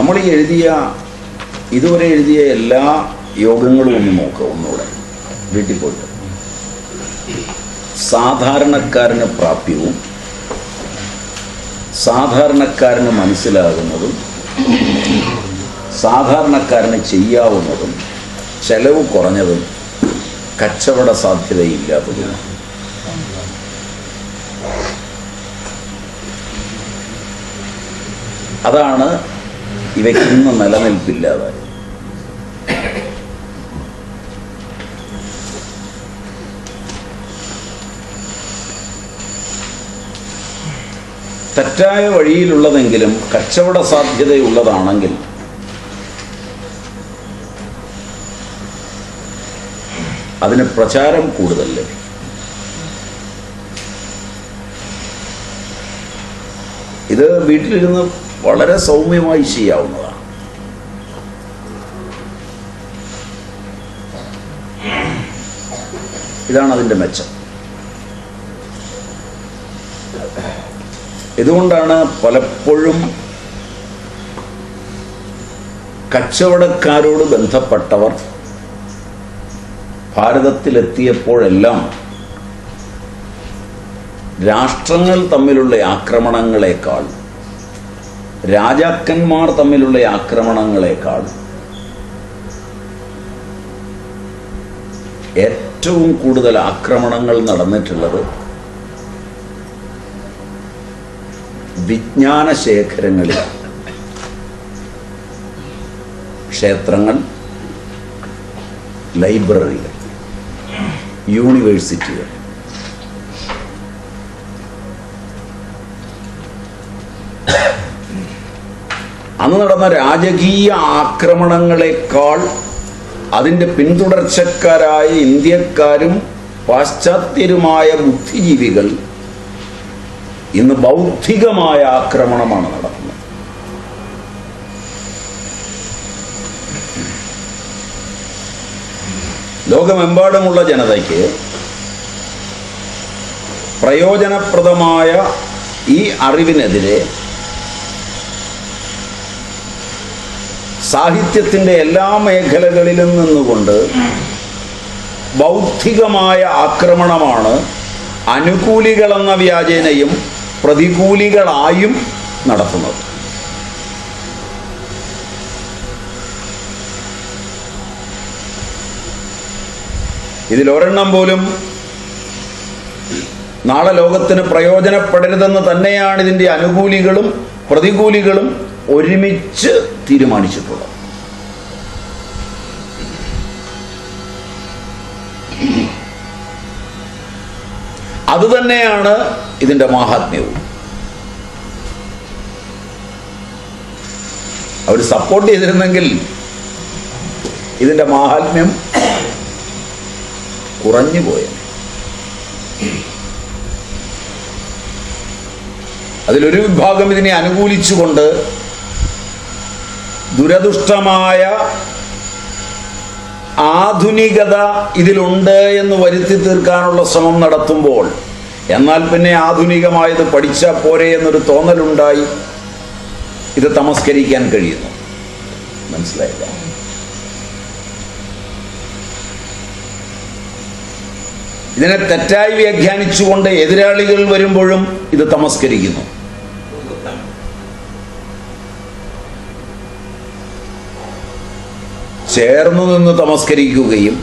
നമ്മൾ ഈ എഴുതിയ ഇതുവരെ എഴുതിയ എല്ലാ യോഗങ്ങളും ഒന്ന് നോക്കുക ഒന്നുകൂടെ. വീട്ടിൽ പോയിട്ട്. സാധാരണക്കാരന് പ്രാപ്യവും സാധാരണക്കാരന് മനസ്സിലാകുന്നതും സാധാരണക്കാരന് ചെയ്യാവുന്നതും ചെലവ് കുറഞ്ഞതും കച്ചവട സാധ്യതയില്ലാത്തതും അതാണ് ഇവയ്ക്ക് നിലനിൽപ്പില്ലാതായി. തെറ്റായ വഴിയിലുള്ളതെങ്കിലും കച്ചവട സാധ്യതയുള്ളതാണെങ്കിൽ അതിന് പ്രചാരം കൂടുതൽ ലഭിക്കും. ഇത് വീട്ടിലിരുന്ന് വളരെ സൗമ്യമായി ചെയ്യാവുന്നതാണ്. ഇതാണ് അതിന്റെ മെച്ചം. ഇതുകൊണ്ടാണ് പലപ്പോഴും കച്ചവടക്കാരോട് ബന്ധപ്പെട്ടവർ ഭാരതത്തിലെത്തിയപ്പോഴെല്ലാം രാഷ്ട്രങ്ങൾ തമ്മിലുള്ള ആക്രമണങ്ങളെക്കാൾ രാജാക്കന്മാർ തമ്മിലുള്ള ആക്രമണങ്ങളെക്കാൾ ഏറ്റവും കൂടുതൽ ആക്രമണങ്ങൾ നടന്നിട്ടുള്ളത് വിജ്ഞാന ശേഖരങ്ങളിൽ. ക്ഷേത്രങ്ങൾ ലൈബ്രറികൾ യൂണിവേഴ്സിറ്റികൾ. അന്ന് നടന്ന രാജകീയ ആക്രമണങ്ങളെക്കാൾ അതിന്റെ പിന്തുടർച്ചക്കാരായ ഇന്ത്യക്കാരും പാശ്ചാത്യരുമായ ബുദ്ധിജീവികൾ ഇന്ന് ബൗദ്ധികമായ ആക്രമണമാണ് നടക്കുന്നത് ലോകമെമ്പാടുമുള്ള ജനതയ്ക്ക് പ്രയോജനപ്രദമായ ഈ അറിവിനെതിരെ സാഹിത്യത്തിന്റെ എല്ലാ മേഖലകളിലും നിന്നുകൊണ്ട് ബൗദ്ധികമായ ആക്രമണമാണ് അനുകൂലികളെന്ന വ്യാജേനയും പ്രതികൂലികളായും നടത്തുന്നത്. ഇതിലൊരെണ്ണം പോലും നാളെ ലോകത്തിന് പ്രയോജനപ്പെടരുതെന്ന് തന്നെയാണ് ഇതിന്റെ അനുകൂലികളും പ്രതികൂലികളും ഒരുമിച്ച് തീരുമാനിച്ചിട്ടുള്ളത് അതുതന്നെയാണ് ഇതിന്റെ മാഹാത്മ്യവും. അവർ സപ്പോർട്ട് ചെയ്തിരുന്നെങ്കിൽ ഇതിന്റെ മാഹാത്മ്യം കുറഞ്ഞു പോയ. അതിലൊരു വിഭാഗം ഇതിനെ അനുകൂലിച്ചുകൊണ്ട് ദുരദുഷ്ടമായ ആധുനികത ഇതിലുണ്ട് എന്ന് വരുത്തി തീർക്കാനുള്ള ശ്രമം നടത്തുമ്പോൾ എന്നാൽ പിന്നെ ആധുനികമായത് പഠിച്ച പോരെ എന്നൊരു തോന്നലുണ്ടായി. ഇത് തമസ്കരിക്കാൻ കഴിയുന്നു. മനസ്സിലായില്ല? ഇതിനെ തെറ്റായി വ്യാഖ്യാനിച്ചുകൊണ്ട് എതിരാളികൾ വരുമ്പോഴും ഇത് തമസ്കരിക്കുന്നു. ചേർന്നു നിന്ന് തമസ്കരിക്കുകയും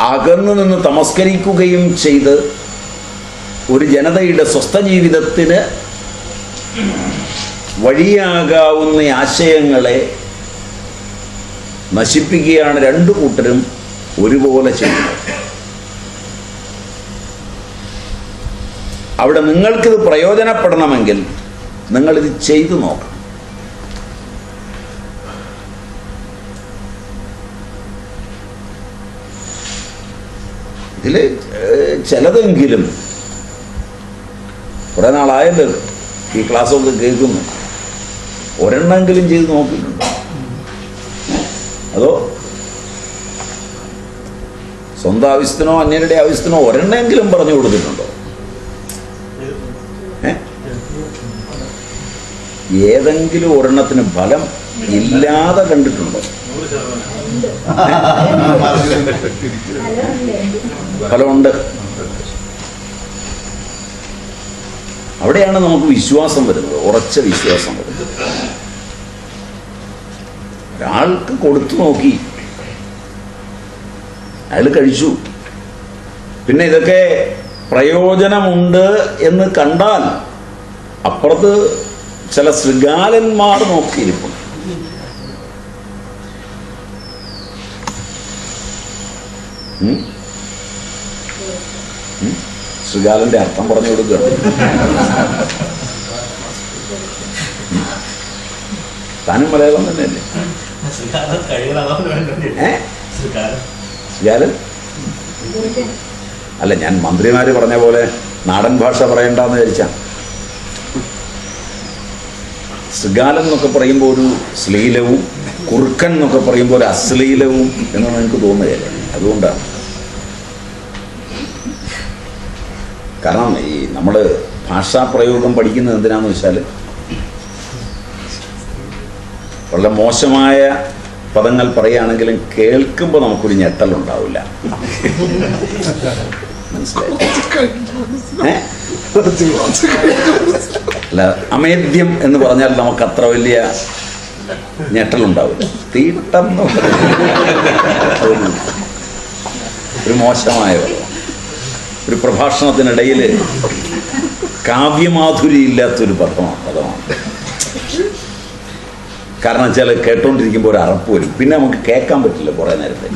അകന്നു നിന്ന് തമസ്കരിക്കുകയും ചെയ്ത് ഒരു ജനതയുടെ സ്വസ്ഥ ജീവിതത്തിന് വഴിയാകാവുന്ന ആശയങ്ങളെ നശിപ്പിക്കുകയാണ് രണ്ടു കൂട്ടരും ഒരുപോലെ ചെയ്യുന്നത്. അവിടെ നിങ്ങൾക്കിത് പ്രയോജനപ്പെടണമെങ്കിൽ നിങ്ങളിത് ചെയ്തു നോക്കണം. ഇതിൽ ചിലതെങ്കിലും കുറെ നാളായല്ലോ ഈ ക്ലാസ്സൊക്കെ കേൾക്കുന്നു. ഒരെണ്ണമെങ്കിലും ചെയ്ത് നോക്കിയിട്ടുണ്ടോ. അതോ സ്വന്തം ആവശ്യത്തിനോ അന്യരുടെ ആവശ്യത്തിനോ ഒരെണ്ണമെങ്കിലും പറഞ്ഞു കൊടുത്തിട്ടുണ്ടോ? ഏതെങ്കിലും ഒരെണ്ണത്തിന് ഫലം ഇല്ലാതെ കണ്ടിട്ടുണ്ടോ? ഫലമുണ്ട്. അവിടെയാണ് നമുക്ക് വിശ്വാസം വരുന്നത് ഉറച്ച വിശ്വാസം വരുന്നത്. ഒരാൾക്ക് കൊടുത്തു നോക്കി. അയാൾ കഴിച്ചു. പിന്നെ ഇതൊക്കെ പ്രയോജനമുണ്ട് എന്ന് കണ്ടാൽ അപ്പുറത്ത് ചില ശൃഗാലന്മാർ നോക്കിയിരിപ്പുണ്ട് ഉം? ഉം? ശൃഗാലന്റെ അർത്ഥം പറഞ്ഞു കൊടുക്കുക. താനും മലയാളം തന്നെയല്ലേ? ശ്രീകാലൻ അല്ല ഞാൻ മന്ത്രിമാര് പറഞ്ഞ പോലെ നാടൻ ഭാഷ പറയണ്ടെന്ന് വിചാരിച്ച. ശൃഗാലൻ എന്നൊക്കെ പറയുമ്പോൾ ഒരു ശ്ലീലവും കുറുക്കൻ എന്നൊക്കെ പറയുമ്പോൾ ഒരു അശ്ലീലവും എന്നാണ് എനിക്ക് തോന്നുകയല്ലേ അതുകൊണ്ടാണ്. കാരണം ഈ നമ്മൾ ഭാഷാ ഭാഷാപ്രയോഗം പഠിക്കുന്നത് എന്തിനാന്ന് വെച്ചാൽ വളരെ മോശമായ പദങ്ങൾ പറയുകയാണെങ്കിലും കേൾക്കുമ്പോൾ നമുക്കൊരു ഞെട്ടലുണ്ടാവില്ല? അല്ല അമേദ്യം എന്ന് പറഞ്ഞാൽ നമുക്ക് അത്ര വലിയ ഞെട്ടലുണ്ടാവില്ല തീട്ടം ഒരു മോശമായ. ഒരു പ്രഭാഷണത്തിനിടയിൽ കാവ്യമാധുരി ഇല്ലാത്തൊരു പദമാണ് പദമാണ്. കാരണം വെച്ചാൽ കേട്ടോണ്ടിരിക്കുമ്പോൾ ഒരു അറപ്പ് വരും. പിന്നെ നമുക്ക് കേൾക്കാൻ പറ്റില്ല കുറേ നേരത്തെ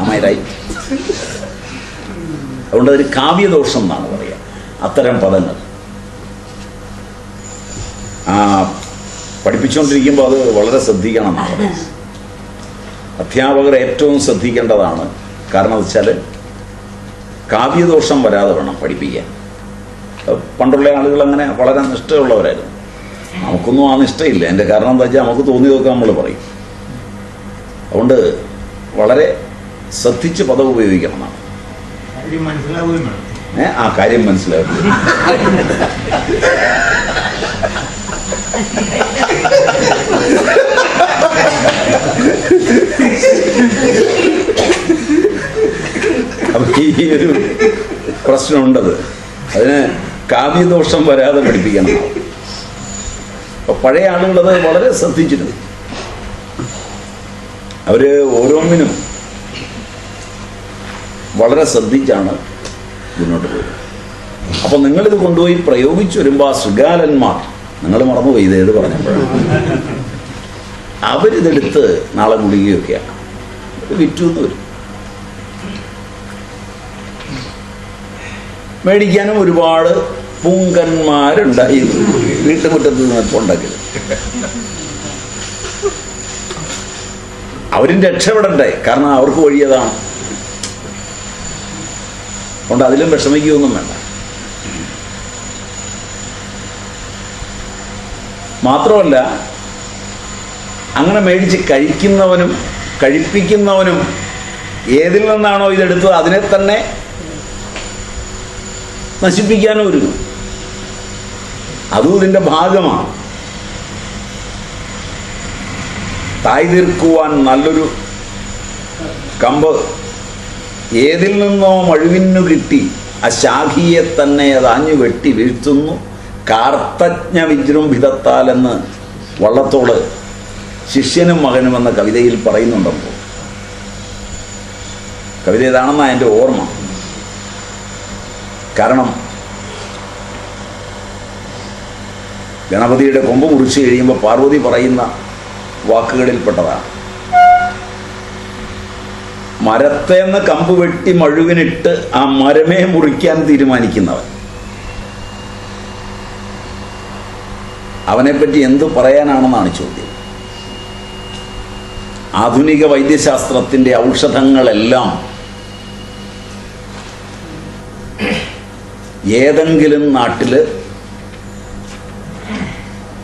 അമ്മയായി അതുകൊണ്ട് അതൊരു കാവ്യദോഷം എന്നാണ് പറയുക. അത്തരം പദങ്ങൾ. ആ പഠിപ്പിച്ചുകൊണ്ടിരിക്കുമ്പോൾ അത് വളരെ ശ്രദ്ധിക്കണം അധ്യാപകർ ഏറ്റവും ശ്രദ്ധിക്കേണ്ടതാണ്. കാരണം വെച്ചാൽ കാവ്യദോഷം വരാതെ വേണം പഠിപ്പിക്കാൻ. പണ്ടുള്ള ആളുകൾ അങ്ങനെ വളരെ നിഷ്ഠയുള്ളവരായിരുന്നു. നമുക്കൊന്നും ആ നിഷ്ഠയില്ല. എന്റെ കാരണം എന്താ വെച്ചാൽ നമുക്ക് തോന്നിയതൊക്കെ നമ്മൾ പറയും. അതുകൊണ്ട് വളരെ ശ്രദ്ധിച്ച് പദം ഉപയോഗിക്കണം എന്നാണ്. ഏ? ആ കാര്യം മനസ്സിലാവും. അപ്പൊ ഈ ഒരു പ്രശ്നമുണ്ടത്. അതിന് കാവ്യദോഷം വരാതെ പഠിപ്പിക്കണം. അപ്പൊ പഴയ ആളുകളത് വളരെ ശ്രദ്ധിച്ചിരുന്നു. അവർ ഓരോന്നിനും വളരെ ശ്രദ്ധിച്ചാണ് മുന്നോട്ട് പോയത്. അപ്പൊ നിങ്ങളിത് കൊണ്ടുപോയി പ്രയോഗിച്ചു വരുമ്പോൾ ആ ശൃഗാലന്മാർ നിങ്ങൾ മറന്നുപോയി ഇത് ഏത് അവരിതെടുത്ത് നാളെ ഗുളികയൊക്കെയാണ് വിറ്റു എന്ന് വരും. മേടിക്കാനും ഒരുപാട് പൂങ്കന്മാരുണ്ടായി വീട്ടുമുറ്റത്ത് നിന്ന് ഉണ്ടാക്കിയത് അവരും രക്ഷപ്പെടണ്ടേ? കാരണം അവർക്ക് വഴിയതാണ്. അതുകൊണ്ട് അതിലും വിഷമിക്കുകയൊന്നും വേണ്ട. മാത്രമല്ല അങ്ങനെ മേടിച്ച് കഴിക്കുന്നവനും കഴിപ്പിക്കുന്നവനും ഏതിൽ നിന്നാണോ ഇതെടുത്തത്? അതിനെ തന്നെ നശിപ്പിക്കാനും ഒരുങ്ങും അതും ഇതിന്റെ ഭാഗമാണ്. തായ് തീർക്കുവാൻ നല്ലൊരു കമ്പ്. ഏതിൽ നിന്നോ മഴുവിനു കിട്ടി. ആ ശാഖിയെ തന്നെ അത് ആഞ്ഞു വെട്ടി വീഴ്ത്തുന്നു. കാർത്തജ്ഞ വിജൃംഭിതത്താൽ എന്ന് വള്ളത്തോട് ശിഷ്യനും മകനും എന്ന കവിതയിൽ പറയുന്നുണ്ടപ്പോൾ കവിത ഏതാണെന്നാണ് എന്റെ ഓർമ്മ. കാരണം ഗണപതിയുടെ കൊമ്പ് മുറിച്ച് കഴിയുമ്പോൾ പാർവതി പറയുന്ന വാക്കുകളിൽപ്പെട്ടതാണ്. മരത്തേന്ന് കമ്പ് വെട്ടി മഴുവിനിട്ട് ആ മരമേ മുറിക്കാൻ തീരുമാനിക്കുന്നവൻ. അവനെപ്പറ്റി എന്തു പറയാനാണെന്നാണ് ചോദ്യം. ആധുനിക വൈദ്യശാസ്ത്രത്തിന്റെ ഔഷധങ്ങളെല്ലാം ഏതെങ്കിലും നാട്ടിൽ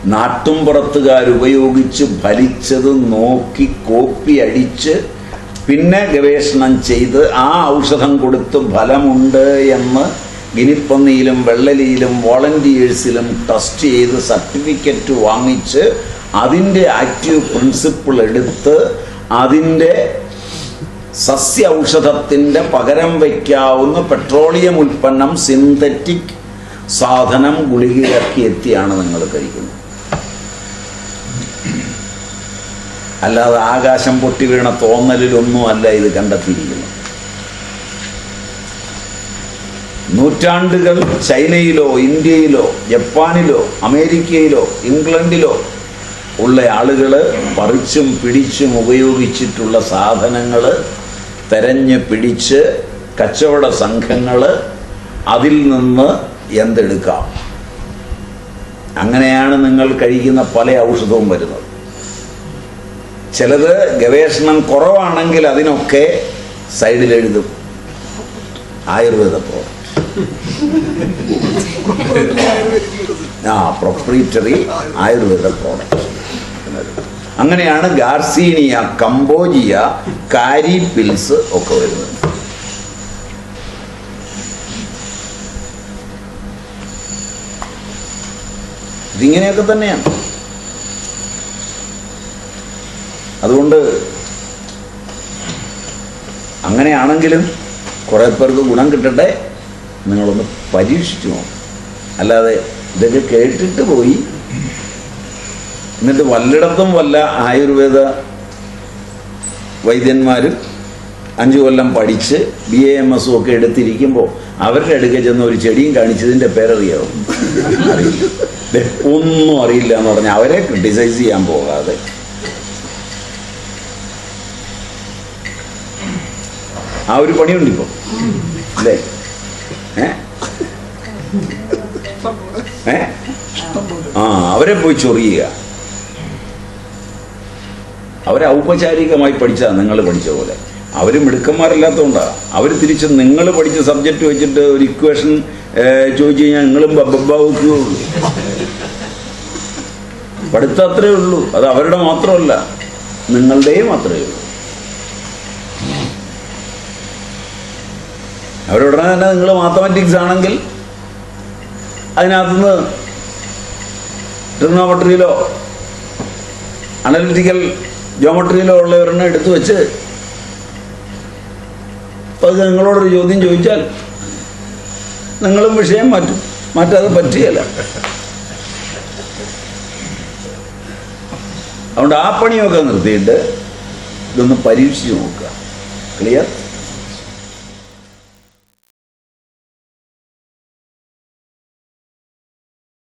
നാട്ടുംപുറത്തുകാരുപയോഗിച്ച് ഫലിച്ചത് നോക്കി കോപ്പി അടിച്ച് പിന്നെ ഗവേഷണം ചെയ്ത് ആ ഔഷധം കൊടുത്ത് ഫലമുണ്ട് എന്ന് ഗിനിപ്പന്നിയിലും വെള്ളലിയിലും വോളണ്ടിയേഴ്സിലും ടെസ്റ്റ് ചെയ്ത് സർട്ടിഫിക്കറ്റ് വാങ്ങിച്ച് അതിന്റെ ആക്റ്റീവ് പ്രിൻസിപ്പിൾ എടുത്ത് അതിന്റെ സസ്യ ഔഷധത്തിന്റെ പകരം വയ്ക്കാവുന്ന പെട്രോളിയം ഉൽപ്പന്നം സിന്തറ്റിക് സാധനം ഗുളികയാക്കി എത്തിയാണ് നിങ്ങൾ കഴിക്കുന്നത്. അല്ലാതെ ആകാശം പൊട്ടി വീണ തോന്നലിലൊന്നും അല്ല ഇത് കണ്ടെത്തിയിരിക്കുന്നത്. നൂറ്റാണ്ടുകൾ ചൈനയിലോ ഇന്ത്യയിലോ ജപ്പാനിലോ അമേരിക്കയിലോ ഇംഗ്ലണ്ടിലോ ഉള്ള ആളുകൾ പറിച്ചും പിടിച്ചും ഉപയോഗിച്ചിട്ടുള്ള സാധനങ്ങൾ തെരഞ്ഞ് പിടിച്ച് കച്ചവട സംഘങ്ങൾ അതിൽ നിന്ന് എന്തെടുക്കാം? അങ്ങനെയാണ് നിങ്ങൾ കഴിക്കുന്ന പല ഔഷധവും വരുന്നത്. ചിലത് ഗവേഷണം കുറവാണെങ്കിൽ അതിനൊക്കെ സൈഡിൽ എഴുതും. ആയുർവേദ പ്രോഡക്റ്റ് ആ പ്രൊപ്രീറ്ററി ആയുർവേദ പ്രോഡക്റ്റ് അങ്ങനെയാണ് ഗാർസീനിയ കംബോജിയ കാരി പിൽസ് ഒക്കെ വരുന്നത്. ഇതിങ്ങനെയൊക്കെ തന്നെയാണ്. അതുകൊണ്ട് അങ്ങനെയാണെങ്കിലും കുറേ പേർക്ക് ഗുണം കിട്ടട്ടെ നിങ്ങളൊന്ന് പരീക്ഷിച്ചു നോക്കും. അല്ലാതെ ഇതൊക്കെ കേട്ടിട്ട് പോയി. എന്നിട്ട് വല്ലിടത്തും വല്ല ആയുർവേദ വൈദ്യന്മാരും അഞ്ചു കൊല്ലം പഠിച്ച് ബി എ എം എസും ഒക്കെ എടുത്തിരിക്കുമ്പോൾ അവരുടെ അടുക്കൽ ചെന്ന് ഒരു ചെടിയും കാണിച്ചതിന്റെ പേരറിയാവും? അറിയില്ല. ഒന്നും അറിയില്ല എന്ന് പറഞ്ഞാൽ അവരെ ക്രിട്ടിസൈസ് ചെയ്യാൻ പോകാതെ. ആ ഒരു പണിയുണ്ട് ഇപ്പോൾ അല്ലേ? ഏ? ആ അവരെ പോയി ചൊറിയുക. അവരെ ഔപചാരികമായി പഠിച്ചതാണ് നിങ്ങൾ പഠിച്ച പോലെ. അവർ മിടുക്കന്മാരല്ലാത്തതുകൊണ്ടാണ് അവർ തിരിച്ച് നിങ്ങൾ പഠിച്ച സബ്ജക്റ്റ് വെച്ചിട്ട് ഒരു ഇക്വേഷൻ ചോദിച്ചു കഴിഞ്ഞാൽ നിങ്ങളും പഠിത്തം അത്രേ ഉള്ളൂ. അത് അവരുടെ മാത്രമല്ല. നിങ്ങളുടെയും മാത്രമേ ഉള്ളൂ. അവരുടനെ തന്നെ നിങ്ങൾ മാത്തമാറ്റിക്സ് ആണെങ്കിൽ അതിനകത്തുനിന്ന് ട്രിഗ്നോമെട്രിയിലോ അനലിറ്റിക്കൽ ജോമെട്രിയിലോ ഒരെണ്ണം എടുത്തു വെച്ച് അത് നിങ്ങളോടൊരു ചോദ്യം ചോദിച്ചാൽ നിങ്ങളും വിഷയം മാറ്റും. മാറ്റാതെ പറ്റിയല്ല അതുകൊണ്ട് ആ പണിയൊക്കെ നിർത്തിയിട്ട് ഇതൊന്ന് പരീക്ഷിച്ച് നോക്കുക. ക്ലിയർ